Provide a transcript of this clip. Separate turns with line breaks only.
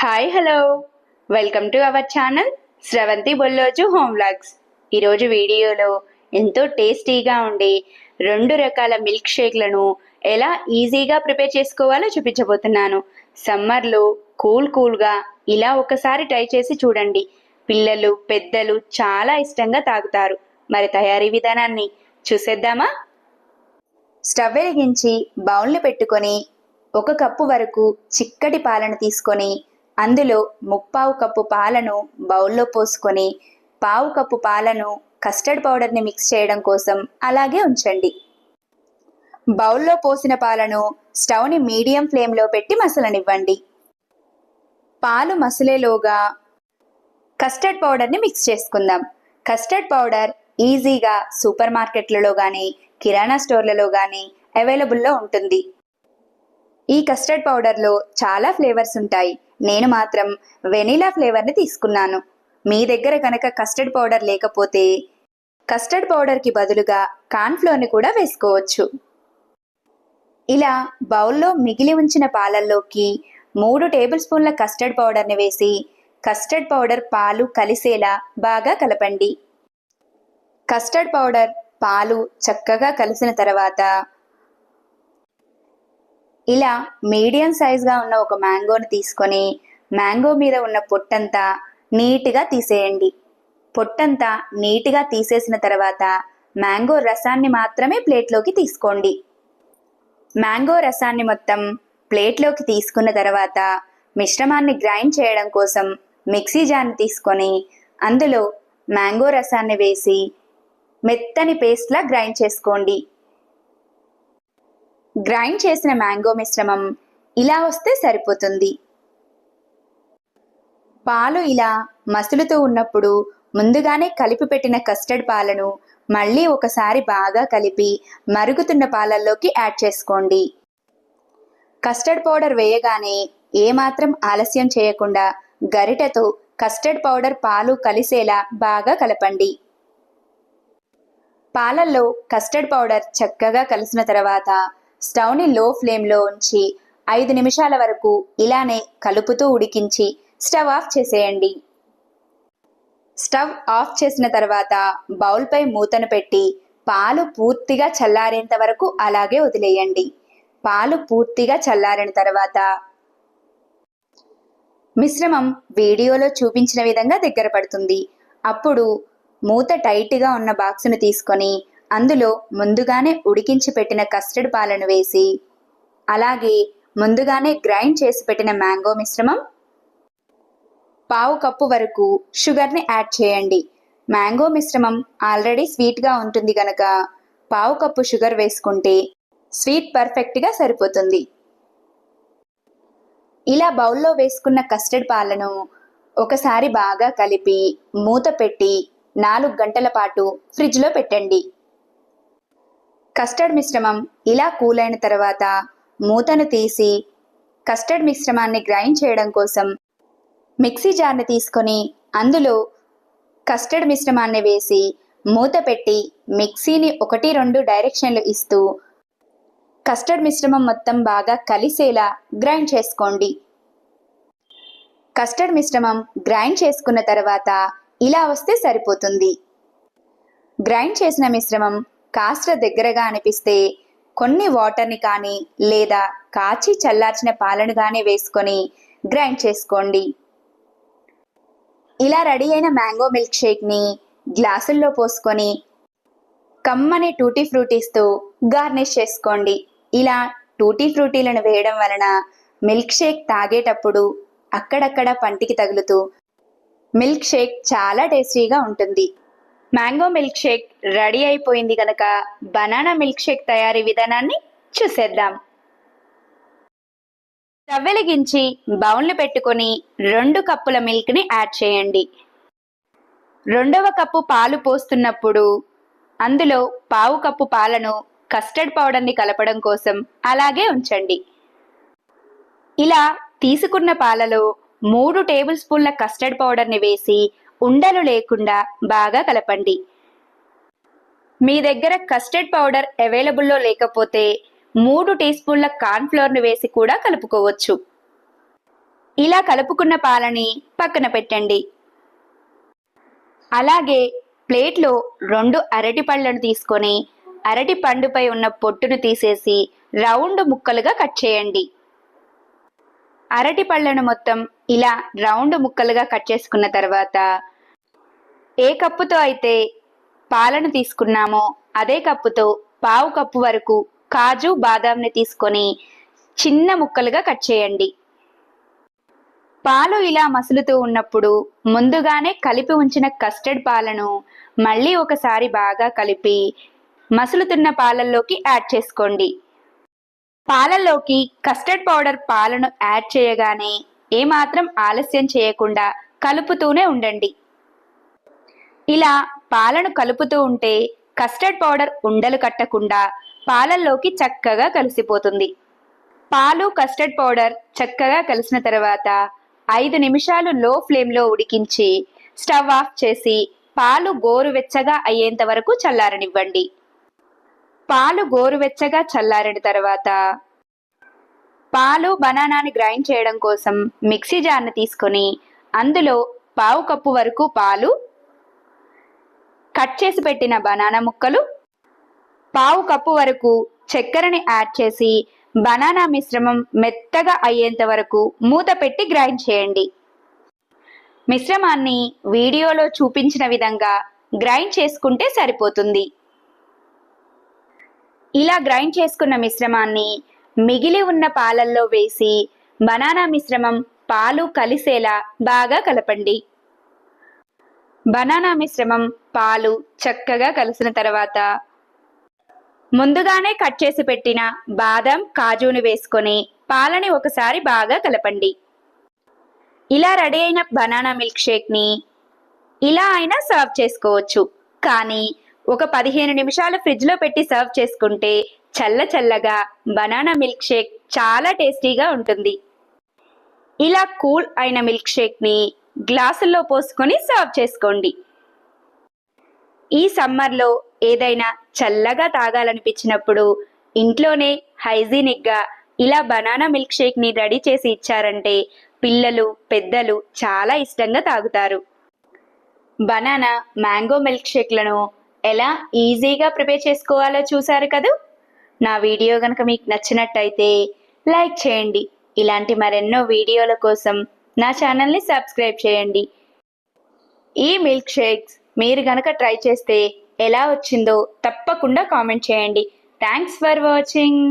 Hi hello welcome to our channel Sravanthi Bolloju home vlogs ఈరోజు వీడియోలో ఎంతో టేస్టీగా ఉండే రెండు రకాల మిల్క్ షేక్లను ఎలా ఈజీగా ప్రిపేర్ చేసుకోవాలో చూపించబోతున్నాను. సమ్మర్లో కూల్ కూల్గా ఇలా ఒకసారి ట్రై చేసి చూడండి. పిల్లలు పెద్దలు చాలా ఇష్టంగా తాగుతారు. మరి తయారీ విధానాన్ని చూసేద్దామా? స్టవ్ వెలిగించి బౌల్ని పెట్టుకొని ఒక కప్పు వరకు చిక్కటి పాలను తీసుకొని అందులో ముప్పావు కప్పు పాలను బౌల్లో పోసుకొని పావు కప్పు పాలను కస్టర్డ్ పౌడర్ని మిక్స్ చేయడం కోసం అలాగే ఉంచండి. బౌల్లో పోసిన పాలను స్టవ్ని మీడియం ఫ్లేమ్లో పెట్టి మసలనివ్వండి. పాలు మసలేలోగా కస్టర్డ్ పౌడర్ని మిక్స్ చేసుకుందాం. కస్టర్డ్ పౌడర్ ఈజీగా సూపర్ మార్కెట్లలో కానీ కిరాణా స్టోర్లలో కానీ అవైలబుల్లో ఉంటుంది. ఈ కస్టర్డ్ పౌడర్లో చాలా ఫ్లేవర్స్ ఉంటాయి. నేను మాత్రం వెనీలా ఫ్లేవర్ని తీసుకున్నాను. మీ దగ్గర కనుక కస్టర్డ్ పౌడర్ లేకపోతే కస్టర్డ్ పౌడర్కి బదులుగా కార్న్ఫ్లోర్ని కూడా వేసుకోవచ్చు. ఇలా బౌల్లో మిగిలి ఉంచిన పాలల్లోకి మూడు టేబుల్ స్పూన్ల కస్టర్డ్ పౌడర్ని వేసి కస్టర్డ్ పౌడర్ పాలు కలిసేలా బాగా కలపండి. కస్టర్డ్ పౌడర్ పాలు చక్కగా కలిసిన తర్వాత ఇలా మీడియం సైజ్గా ఉన్న ఒక మ్యాంగోని తీసుకొని మ్యాంగో మీద ఉన్న పొట్టంతా నీట్గా తీసేయండి. పొట్టంతా నీట్గా తీసేసిన తర్వాత మ్యాంగో రసాన్ని మాత్రమే ప్లేట్లోకి తీసుకోండి. మ్యాంగో రసాన్ని మొత్తం ప్లేట్లోకి తీసుకున్న తర్వాత మిశ్రమాన్ని గ్రైండ్ చేయడం కోసం మిక్సీ జార్ని తీసుకొని అందులో మ్యాంగో రసాన్ని వేసి మెత్తని పేస్ట్లా గ్రైండ్ చేసుకోండి. గ్రైండ్ చేసిన మ్యాంగో మిశ్రమం ఇలా వస్తే సరిపోతుంది. పాలు ఇలా మసులుతూ ఉన్నప్పుడు ముందుగానే కలిపి పెట్టిన కస్టర్డ్ పాలను మళ్ళీ ఒకసారి బాగా కలిపి మరుగుతున్న పాలల్లోకి యాడ్ చేసుకోండి. కస్టర్డ్ పౌడర్ వేయగానే ఏమాత్రం ఆలస్యం చేయకుండా గరిటెతో కస్టర్డ్ పౌడర్ పాలు కలిసేలా బాగా కలపండి. పాలల్లో కస్టర్డ్ పౌడర్ చక్కగా కలిసిన తర్వాత స్టవ్ని లో ఫ్లేమ్లో ఉంచి ఐదు నిమిషాల వరకు ఇలానే కలుపుతూ ఉడికించి స్టవ్ ఆఫ్ చేసేయండి. స్టవ్ ఆఫ్ చేసిన తర్వాత బౌల్పై మూతను పెట్టి పాలు పూర్తిగా చల్లారేంత వరకు అలాగే వదిలేయండి. పాలు పూర్తిగా చల్లారిన తర్వాత మిశ్రమం వీడియోలో చూపించిన విధంగా దగ్గర పడుతుంది. అప్పుడు మూత టైట్గా ఉన్న బాక్సును తీసుకొని అందులో ముందుగానే ఉడికించి పెట్టిన కస్టర్డ్ పాలను వేసి అలాగే ముందుగానే గ్రైండ్ చేసి పెట్టిన మ్యాంగో మిశ్రమం పావు కప్పు వరకు షుగర్ని యాడ్ చేయండి. మ్యాంగో మిశ్రమం ఆల్రెడీ స్వీట్గా ఉంటుంది కనుక పావు కప్పు షుగర్ వేసుకుంటే స్వీట్ పర్ఫెక్ట్గా సరిపోతుంది. ఇలా బౌల్లో వేసుకున్న కస్టర్డ్ పాలను ఒకసారి బాగా కలిపి మూత పెట్టి నాలుగు గంటల పాటు ఫ్రిడ్జ్లో పెట్టండి. కస్టర్డ్ మిశ్రమం ఇలా కూలైన తర్వాత మూతను తీసి కస్టర్డ్ మిశ్రమాన్ని గ్రైండ్ చేయడం కోసం మిక్సీ జార్ని తీసుకొని అందులో కస్టర్డ్ మిశ్రమాన్ని వేసి మూత పెట్టి మిక్సీని ఒకటి రెండు డైరెక్షన్లు ఇస్తూ కస్టర్డ్ మిశ్రమం మొత్తం బాగా కలిసేలా గ్రైండ్ చేసుకోండి. కస్టర్డ్ మిశ్రమం గ్రైండ్ చేసుకున్న తర్వాత ఇలా వస్తే సరిపోతుంది. గ్రైండ్ చేసిన మిశ్రమం కాస్త దగ్గరగా అనిపిస్తే కొన్ని వాటర్ని కానీ లేదా కాచి చల్లార్చిన పాలను కానీ వేసుకొని గ్రైండ్ చేసుకోండి. ఇలా రెడీ అయిన మ్యాంగో మిల్క్ షేక్ని గ్లాసుల్లో పోసుకొని కమ్మని టూటీ ఫ్రూటీస్తో గార్నిష్ చేసుకోండి. ఇలా టూటీ ఫ్రూటీలను వేయడం వలన మిల్క్ షేక్ తాగేటప్పుడు అక్కడక్కడ పంటికి తగులుతూ మిల్క్ షేక్ చాలా టేస్టీగా ఉంటుంది. మ్యాంగో మిల్క్ షేక్ రెడీ అయిపోయింది కనుక బనానా మిల్క్ షేక్ తయారీ విధానాన్ని చూసేద్దాం. స్టవ్ వెలిగించి బౌన్లు పెట్టుకొని రెండు కప్పుల మిల్క్ని యాడ్ చేయండి. రెండవ కప్పు పాలు పోస్తున్నప్పుడు అందులో పావు కప్పు పాలను కస్టర్డ్ పౌడర్ని కలపడం కోసం అలాగే ఉంచండి. ఇలా తీసుకున్న పాలలో మూడు టేబుల్ స్పూన్ల కస్టర్డ్ పౌడర్ని వేసి ఉండలు లేకుండా బాగా కలపండి. మీ దగ్గర కస్టర్డ్ పౌడర్ అవైలబుల్లో లేకపోతే మూడు టీ స్పూన్ల కార్న్ఫ్లోర్ను వేసి కూడా కలుపుకోవచ్చు. ఇలా కలుపుకున్న పాలని పక్కన పెట్టండి. అలాగే ప్లేట్లో రెండు అరటి పళ్ళను తీసుకొని అరటి పండుపై ఉన్న పొట్టును తీసేసి రౌండ్ ముక్కలుగా కట్ చేయండి. అరటి పళ్ళను మొత్తం ఇలా రౌండ్ ముక్కలుగా కట్ చేసుకున్న తర్వాత ఏ కప్పుతో అయితే పాలను తీసుకున్నామో అదే కప్పుతో పావు కప్పు వరకు కాజు బాదాంని తీసుకొని చిన్న ముక్కలుగా కట్ చేయండి. పాలు ఇలా మసులుతూ ఉన్నప్పుడు ముందుగానే కలిపి ఉంచిన కస్టర్డ్ పాలను మళ్ళీ ఒకసారి బాగా కలిపి మసులుతున్న పాలల్లోకి యాడ్ చేసుకోండి. పాలల్లోకి కస్టర్డ్ పౌడర్ పాలను యాడ్ చేయగానే ఏమాత్రం ఆలస్యం చేయకుండా కలుపుతూనే ఉండండి. ఇలా పాలను కలుపుతూ ఉంటే కస్టర్డ్ పౌడర్ ఉండలు కట్టకుండా పాలల్లోకి చక్కగా కలిసిపోతుంది. పాలు కస్టర్డ్ పౌడర్ చక్కగా కలిసిన తర్వాత ఐదు నిమిషాలు లో ఫ్లేమ్లో ఉడికించి స్టవ్ ఆఫ్ చేసి పాలు గోరువెచ్చగా అయ్యేంత వరకు చల్లారనివ్వండి. పాలు గోరువెచ్చగా చల్లారిన తర్వాత పాలు బనానాని గ్రైండ్ చేయడం కోసం మిక్సీ జార్ని తీసుకొని అందులో పావు కప్పు వరకు పాలు కట్ చేసి పెట్టిన బనానా ముక్కలు పావు కప్పు వరకు చక్కెరని యాడ్ చేసి బనానా మిశ్రమం మెత్తగా అయ్యేంత వరకు మూత పెట్టి గ్రైండ్ చేయండి. మిశ్రమాన్ని వీడియోలో చూపించిన విధంగా గ్రైండ్ చేసుకుంటే సరిపోతుంది. ఇలా గ్రైండ్ చేసుకున్న మిశ్రమాన్ని మిగిలి ఉన్న పాలల్లో వేసి బనానా మిశ్రమం పాలు కలిసేలా బాగా కలపండి. బనానా మిశ్రమం పాలు చక్కగా కలిసిన తర్వాత ముందుగానే కట్ చేసి పెట్టిన బాదం కాజుని వేసుకొని పాలని ఒకసారి బాగా కలపండి. ఇలా రెడీ అయిన బనానా మిల్క్ షేక్ని ఇలా అయినా సర్వ్ చేసుకోవచ్చు. కానీ ఒక పదిహేను నిమిషాలు ఫ్రిడ్జ్లో పెట్టి సర్వ్ చేసుకుంటే చల్ల చల్లగా బనానా మిల్క్ షేక్ చాలా టేస్టీగా ఉంటుంది. ఇలా కూల్ అయిన మిల్క్ షేక్ని గ్లాసుల్లో పోసుకొని సర్వ్ చేసుకోండి. ఈ సమ్మర్లో ఏదైనా చల్లగా తాగాలనిపించినప్పుడు ఇంట్లోనే హైజీనిక్గా ఇలా బనానా మిల్క్ షేక్ని రెడీ చేసి ఇచ్చారంటే పిల్లలు పెద్దలు చాలా ఇష్టంగా తాగుతారు. బనానా మ్యాంగో మిల్క్ షేక్లను ఎలా ఈజీగా ప్రిపేర్ చేసుకోవాలో చూసారు కదూ? నా వీడియో కనుక మీకు నచ్చినట్టయితే లైక్ చేయండి. ఇలాంటి మరెన్నో వీడియోల కోసం నా ఛానల్ని సబ్స్క్రైబ్ చేయండి. ఈ మిల్క్ షేక్స్ మీరు గనక ట్రై చేస్తే ఎలా వచ్చిందో తప్పకుండా కామెంట్ చేయండి. Thanks for watching.